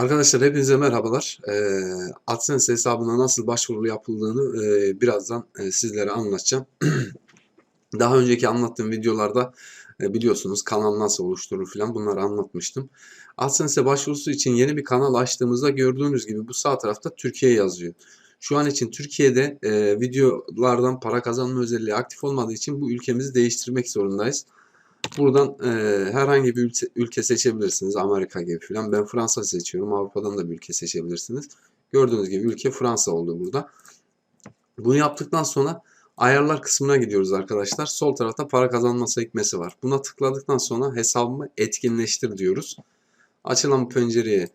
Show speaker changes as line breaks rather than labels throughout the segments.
Arkadaşlar hepinize merhabalar. Ee, AdSense hesabına nasıl başvuru yapıldığını e, birazdan e, sizlere anlatacağım. Daha önceki anlattığım videolarda e, biliyorsunuz kanal nasıl oluşturulur falan bunları anlatmıştım. AdSense başvurusu için yeni bir kanal açtığımızda gördüğünüz gibi bu sağ tarafta Türkiye yazıyor. Şu an için Türkiye'de videolardan para kazanma özelliği aktif olmadığı için bu ülkemizi değiştirmek zorundayız. Buradan e, herhangi bir ülke, ülke seçebilirsiniz. Amerika gibi falan. Ben Fransa seçiyorum. Avrupa'dan da bir ülke seçebilirsiniz. Gördüğünüz gibi ülke Fransa oldu burada. Bunu yaptıktan sonra ayarlar kısmına gidiyoruz arkadaşlar. Sol tarafta para kazanma sekmesi var. Buna tıkladıktan sonra hesabımı etkinleştir diyoruz. Açılan pencereye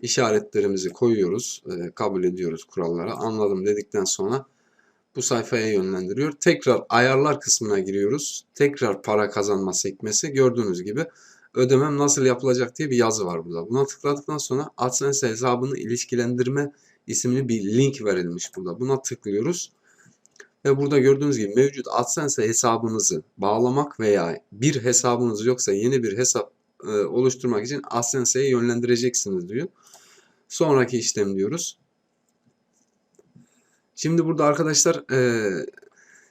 işaretlerimizi koyuyoruz. E, kabul ediyoruz kurallara. Anladım dedikten sonra bu sayfaya yönlendiriyor. Tekrar ayarlar kısmına giriyoruz. Tekrar para kazanma sekmesi gördüğünüz gibi ödemem nasıl yapılacak diye bir yazı var burada. Buna tıkladıktan sonra AdSense hesabını ilişkilendirme isimli bir link verilmiş burada. Buna tıklıyoruz. Ve burada gördüğünüz gibi mevcut AdSense hesabınızı bağlamak veya bir hesabınız yoksa yeni bir hesap e, oluşturmak için AdSense'ye yönlendireceksiniz diyor. Sonraki işlem diyoruz. Şimdi burada arkadaşlar e,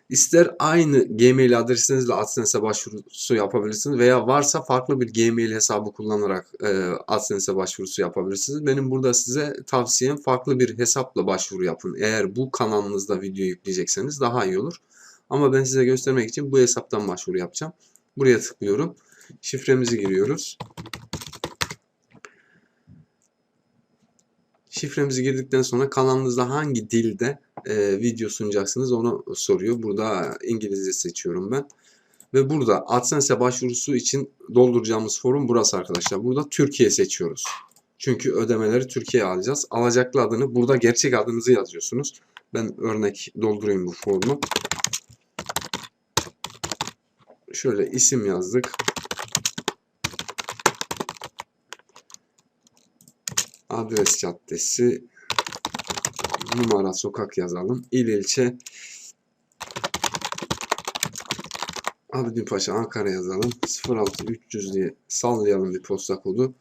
ister aynı Gmail adresinizle AdSense'e başvurusu yapabilirsiniz veya varsa farklı bir Gmail hesabı kullanarak e, AdSense'e başvurusu yapabilirsiniz. Benim burada size tavsiyem farklı bir hesapla başvuru yapın. Eğer bu kanalınızda video yükleyecekseniz daha iyi olur. Ama ben size göstermek için bu hesaptan başvuru yapacağım. Buraya tıklıyorum. Şifremizi giriyoruz. Şifremizi girdikten sonra kanalınızda hangi dilde e, video sunacaksınız onu soruyor. Burada İngilizce seçiyorum ben. Ve burada AdSense başvurusu için dolduracağımız forum burası arkadaşlar. Burada Türkiye seçiyoruz. Çünkü ödemeleri Türkiye'ye alacağız. Alacaklı adını burada gerçek adınızı yazıyorsunuz. Ben örnek doldurayım bu formu. Şöyle isim yazdık. Adres caddesi numara sokak yazalım. İl ilçe Abidin Ankara yazalım. 06300 diye sallayalım bir posta kodu.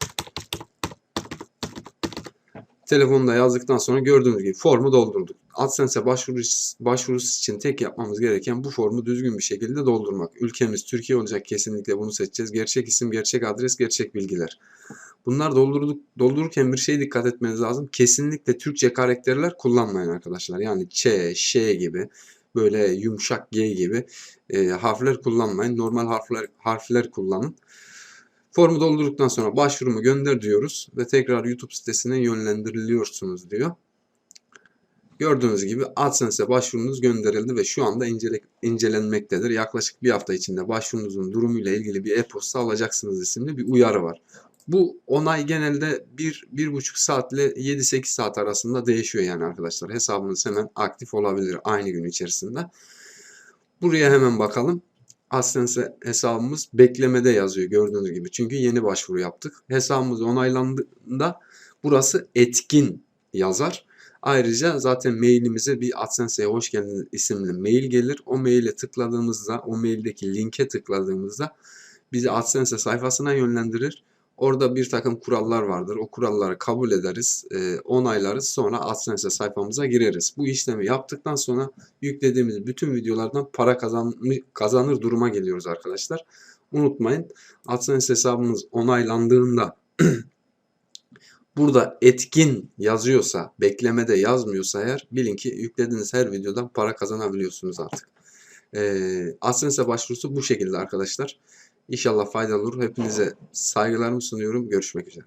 Telefonda yazdıktan sonra gördüğünüz gibi formu doldurduk. AdSense'e başvurusu, başvurusu için tek yapmamız gereken bu formu düzgün bir şekilde doldurmak. Ülkemiz Türkiye olacak kesinlikle bunu seçeceğiz. Gerçek isim, gerçek adres, gerçek bilgiler. Bunlar doldurduk, doldururken bir şey dikkat etmeniz lazım. Kesinlikle Türkçe karakterler kullanmayın arkadaşlar. Yani Ç, Ş gibi böyle yumuşak G gibi e, harfler kullanmayın. Normal harfler harfler kullanın. Formu doldurduktan sonra başvurumu gönder diyoruz ve tekrar YouTube sitesine yönlendiriliyorsunuz diyor. Gördüğünüz gibi AdSense'e başvurunuz gönderildi ve şu anda incele, incelenmektedir. Yaklaşık bir hafta içinde başvurunuzun durumuyla ilgili bir e-posta alacaksınız isimli bir uyarı var. Bu onay genelde 1-1,5 saat ile 7-8 saat arasında değişiyor yani arkadaşlar. Hesabınız hemen aktif olabilir aynı gün içerisinde. Buraya hemen bakalım. AdSense hesabımız beklemede yazıyor gördüğünüz gibi. Çünkü yeni başvuru yaptık. Hesabımız onaylandığında burası etkin yazar. Ayrıca zaten mailimize bir AdSense'ye hoş geldiniz isimli mail gelir. O maile tıkladığımızda, o maildeki linke tıkladığımızda bizi AdSense sayfasına yönlendirir. Orada bir takım kurallar vardır. O kuralları kabul ederiz, e, onaylarız. Sonra AdSense sayfamıza gireriz. Bu işlemi yaptıktan sonra yüklediğimiz bütün videolardan para kazan, kazanır duruma geliyoruz arkadaşlar. Unutmayın AdSense hesabınız onaylandığında burada etkin yazıyorsa, beklemede yazmıyorsa eğer bilin ki yüklediğiniz her videodan para kazanabiliyorsunuz artık. Ee, AdSense başvurusu bu şekilde arkadaşlar. İnşallah faydalı olur. Hepinize saygılarımı sunuyorum. Görüşmek üzere.